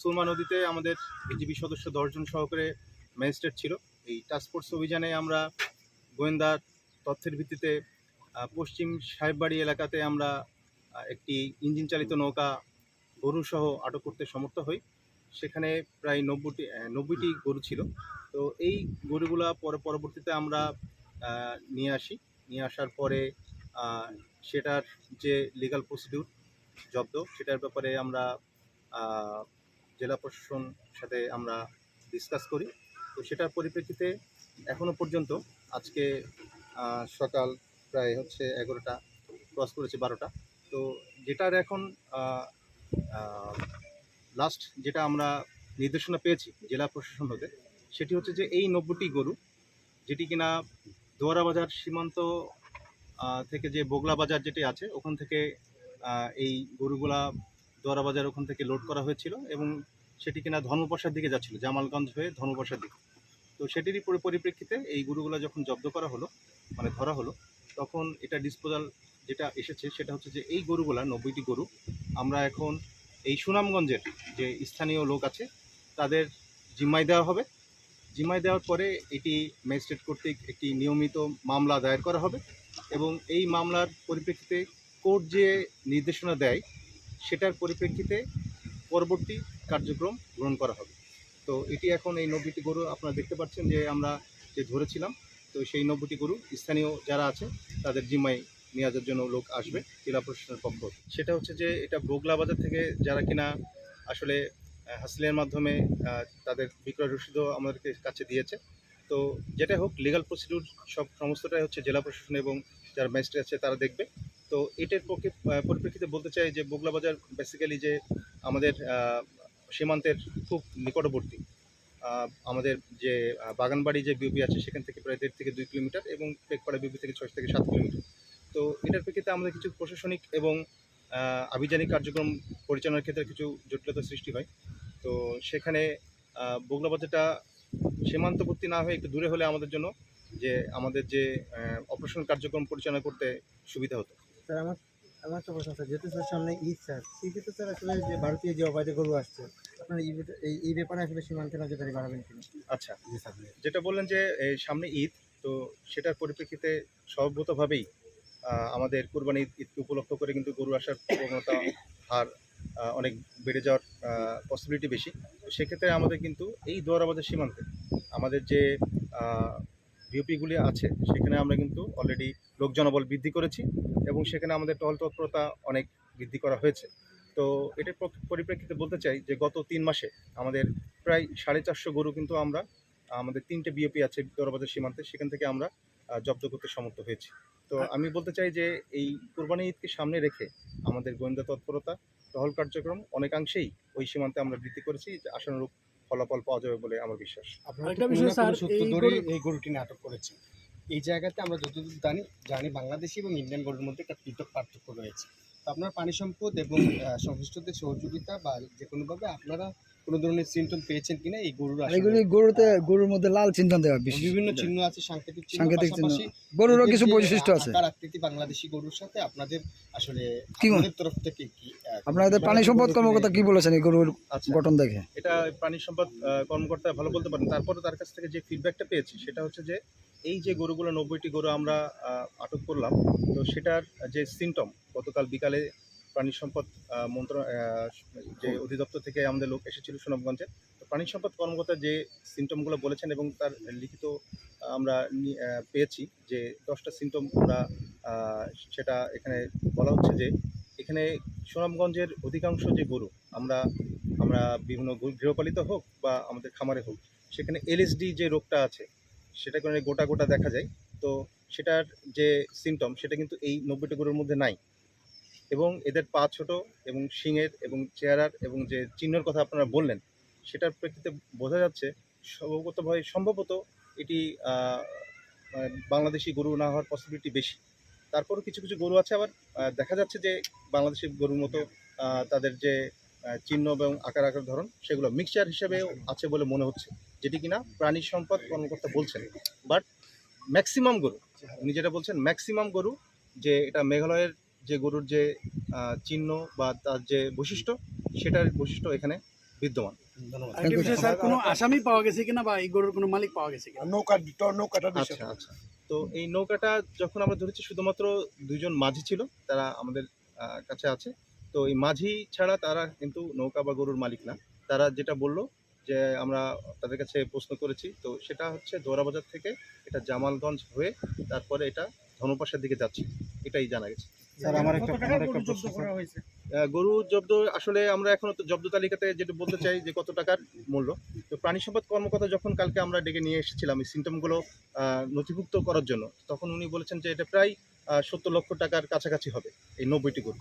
সুরমা নদীতে আমাদের বিজিবি সদস্য দশজন সহকারে ম্যাজিস্ট্রেট ছিল। এই টাস্কফোর্স অভিযানে আমরা গোয়েন্দার তথ্যের ভিত্তিতে পশ্চিম সাহেববাড়ি এলাকাতে আমরা একটি ইঞ্জিন চালিত নৌকা গরুসহ আটক করতে সমর্থ হই। সেখানে প্রায় নব্বইটি নব্বইটি গরু ছিল। তো এই গরুগুলা পরে, পরবর্তীতে আমরা নিয়ে আসি। নিয়ে আসার পরে সেটার যে লিগাল প্রসিডিউর জব্দ, সেটার ব্যাপারে আমরা জেলা প্রশাসন সাথে আমরা ডিসকাস করি। তো সেটার পরিপ্রেক্ষিতে এখনও পর্যন্ত আজকে সকাল প্রায় হচ্ছে এগারোটা ক্রস করেছে বারোটা। তো যেটার এখন লাস্ট যেটা আমরা নির্দেশনা পেয়েছি জেলা প্রশাসন হতে, সেটি হচ্ছে যে এই নব্বইটি গরু, যেটি কিনা দোয়ারা বাজার সীমান্ত থেকে যে বগলা বাজার যেটি আছে, ওখান থেকে এই গরুগুলা দোয়ারা বাজার ওখান থেকে লোড করা হয়েছিল এবং সেটি কিনা ধর্মপ্রসাদ দিকে যাচ্ছিল, জামালগঞ্জ হয়ে ধর্মপ্রসাদ দিকে। তো সেটিরই পরি- পরিপ্রেক্ষিতে এই গরুগুলো যখন জব্দ করা হলো মানে ধরা হলো, তখন এটা ডিসপোজাল যেটা এসেছে সেটা হচ্ছে যে এই গরুগুলা, নব্বইটি গরু, আমরা এখন এই সুনামগঞ্জের যে স্থানীয় লোক আছে, তাদের জিম্মায় দেওয়া হবে। জিম্মায় দেওয়ার পরে এটি ম্যাজিস্ট্রেট কর্তৃক একটি নিয়মিত মামলা দায়ের করা হবে এবং এই মামলার পরিপ্রেক্ষিতে কোর্ট যে নির্দেশনা দেয় সেটার পরিপ্রেক্ষিতে পরবর্তী কার্যক্রম গ্রহণ করা হবে। তো এটি এখন এই নব্বইটি গরু আপনারা দেখতে পাচ্ছেন যে আমরা যে ধরেছিলাম, তো সেই নব্বইটি গরু স্থানীয় যারা আছে তাদের জিম্মায় নিয়ে যাওয়ার জন্য লোক আসবে, জেলা প্রশাসনের পক্ষ সেটা হচ্ছে যে এটা বগলা বাজার থেকে যারা কিনা আসলে হাসিলের মাধ্যমে তাদের বিক্রয় রসিদও আমাদেরকে কাছে দিয়েছে। তো যেটা হোক লিগাল প্রসিডিউর সব সমস্তটাই হচ্ছে জেলা প্রশাসন এবং যারা ম্যাজিস্ট্রেট আছে তারা দেখবে। তো এটার পক্ষে পরিপ্রেক্ষিতে বলতে চাই যে বগলা বাজার বেসিক্যালি যে আমাদের সীমান্তের খুব নিকটবর্তী আমাদের যে বাগানবাড়ি যে বিউপি আছে সেখান থেকে প্রায় দেড় থেকে দুই কিলোমিটার এবং পেকপাড়া বিউপি থেকে ছয় থেকে সাত কিলোমিটার। তো এটার প্রেক্ষিতে আমাদের কিছু প্রশাসনিক এবং আভিযানিক কার্যক্রম পরিচালনার ক্ষেত্রে কিছু জটিলতা সৃষ্টি হয়। তো সেখানে বগলা বাজারটা সীমান্তবর্তী না হয়ে একটু দূরে হলে আমাদের জন্য যে আমাদের যে অপারেশন কার্যক্রম পরিচালনা করতে সুবিধা হতো। স্যার আমার আমার একটা প্রশ্ন স্যার যেহেতু স্যার সামনে ঈদ স্যার সেক্ষেত্রে স্যার আসলে যে ভারতীয় যে অবাধে গরু আসছে আপনার এই এই ব্যাপারে আসলে সীমান্তে নজরদারি বাড়াবেন কিনা? আচ্ছা যেটা বললেন যে এই সামনে ঈদ তো সেটার পরিপ্রেক্ষিতে স্বভাবতভাবেই আমাদের কোরবানি ঈদ ঈদকে উপলক্ষ করে কিন্তু গরু আসার প্রবণতা হার অনেক বেড়ে যাওয়ার পসিবিলিটি বেশি। তো সেক্ষেত্রে আমাদের কিন্তু এই দোয়ারাবাজার সীমান্তে আমাদের যে বিওপিগুলি আছে সেখানে আমরা কিন্তু অলরেডি লোক জনবল বৃদ্ধি করেছি এবং সেখানে আমাদের টহল তৎপরতা অনেক বৃদ্ধি করা হয়েছে। তো এটার পরিপ্রেক্ষিতে বলতে চাই যে গত তিন মাসে আমাদের প্রায় সাড়ে চারশো গরু কিন্তু আমরা আমাদের তিনটে বিওপি আছে দরবাজার সীমান্তে সেখান থেকে আমরা জব্দ করতে সমর্থ হয়েছি। তো আমি বলতে চাই যে এই কোরবানি ঈদকে সামনে রেখে আমাদের গোয়েন্দা তৎপরতা টহল কার্যক্রম অনেকাংশেই ওই সীমান্তে আমরা বৃদ্ধি করেছি যে আশানুরূপ ফলাফল পাওয়া যাবে বলে আমার বিশ্বাস। সূত্র এই ধরে গরু- এই গরুটি নাটক করেছে। এই জায়গাতে আমরা যতদূর জানি জানি বাংলাদেশি এবং ইন্ডিয়ান গরুর মধ্যে একটা পৃথক পার্থক্য রয়েছে। তো আপনার পানি সম্পদ এবং আহ, সংশ্লিষ্টদের সহযোগিতা বা যে কোনোভাবে আপনারা কোনো ধরনের সিমটম পেয়েছেন কিনা এই গরুর এগুলি গরুতে গরুর মধ্যে লাল চিহ্ন দেওয়া বেশি বিভিন্ন চিহ্ন আছে সাংকেতিক চিহ্ন সাংকেতিক চিহ্ন। পাশাপাশি গরুরও কিছু বৈশিষ্ট্য আছে। আকার আকৃতি বাংলাদেশি গরুর সাথে আপনাদের আসলে কি মনে- আপনাদের তরফ থেকে কি আহ, আপনাদের পানি সম্পদ কর্মকর্তা কি বলেছেন এই গরুর আচ্ছা। গঠন দেখে? এটা প্রাণী সম্পদ আহ, কর্মকর্তা ভালো বলতে পারেন। তারপরে তার কাছ থেকে যে ফিডব্যাকটা পেয়েছি সেটা হচ্ছে যে এই যে গরুগুলো নব্বইটি গরু আমরা আহ, আটক করলাম তো সেটার যে সিমটম গতকাল বিকালে প্রাণী সম্পদ মন্ত্র যে অধিদপ্তর থেকে আমাদের লোক এসেছিল সুনামগঞ্জে তো প্রাণী সম্পদ কর্মকর্তা যে সিমটমগুলো বলেছেন এবং তার লিখিত আমরা পেয়েছি যে দশটা সিমটম আমরা সেটা এখানে বলা হচ্ছে যে এখানে সুনামগঞ্জের অধিকাংশ যে গরু আমরা আমরা বিভিন্ন গৃহপালিত হোক বা আমাদের খামারে হোক সেখানে এলএসডি যে রোগটা আছে সেটা কারণে গোটা গোটা দেখা যায় তো সেটার যে সিমটম সেটা কিন্তু এই নব্বইটা গরুর মধ্যে নাই। এবং এদের পা ছোট এবং শিঙের এবং চেহারার এবং যে চিহ্নের কথা আপনারা বললেন সেটার প্রেক্ষিতে বোঝা যাচ্ছে সম্ভবতভাবে সম্ভবত এটি আহ, বাংলাদেশি গরু না হওয়ার পসিবিলিটি বেশি। তারপরও কিছু কিছু গরু আছে আবার দেখা যাচ্ছে যে বাংলাদেশি গরুর মতো তাদের যে চিহ্ন এবং আকার আকার ধরন সেগুলো মিক্সচার হিসেবেও আছে বলে মনে হচ্ছে যেটি কিনা প্রাণী সম্পদ কর্মকর্তা বলছেন। বাট ম্যাক্সিমাম গরু উনি যেটা বলছেন ম্যাক্সিমাম গরু যে এটা মেঘালয়ের যে গরুর যে চিহ্ন বা তার যে বৈশিষ্ট্য সেটার বৈশিষ্ট্য এখানে বিদ্যমান। ধন্যবাদ। Thank you, বিষয়ে স্যার কোনো আসামি পাওয়া গেছে কিনা বা এই গরুর কোনো মালিক পাওয়া গেছে কিনা? নৌকা নৌকাটা আচ্ছা আচ্ছা। তো এই নৌকাটা যখন আমরা ধরেছি শুধুমাত্র দুইজন মাঝি ছিল তারা আমাদের কাছে আছে। তো এই মাঝি ছাড়া তারা কিন্তু নৌকা বা গরুর মালিক না। তারা যেটা বলল যে আমরা তাদের কাছে প্রশ্ন করেছি তো সেটা হচ্ছে দোরাবাজার থেকে এটা জামালগঞ্জ হয়ে তারপরে এটা ধনপাশার দিকে যাচ্ছে এটাই জানা গেছে। স্যার আমার একটা আমার একটা গরু প্রশ্ন জব্দ গরু আসলে আমরা এখনও তো জব্দ তালিকাতে যেটা বলতে চাই যে কত টাকার মূল্য। তো প্রাণী সম্পদ কর্মকর্তা যখন কালকে আমরা ডেকে নিয়ে এসেছিলাম এই সিমটমগুলো নথিভুক্ত করার জন্য তখন উনি বলেছেন যে এটা প্রায় সত্তর লক্ষ টাকার কাছাকাছি হবে এই নব্বইটি গরু।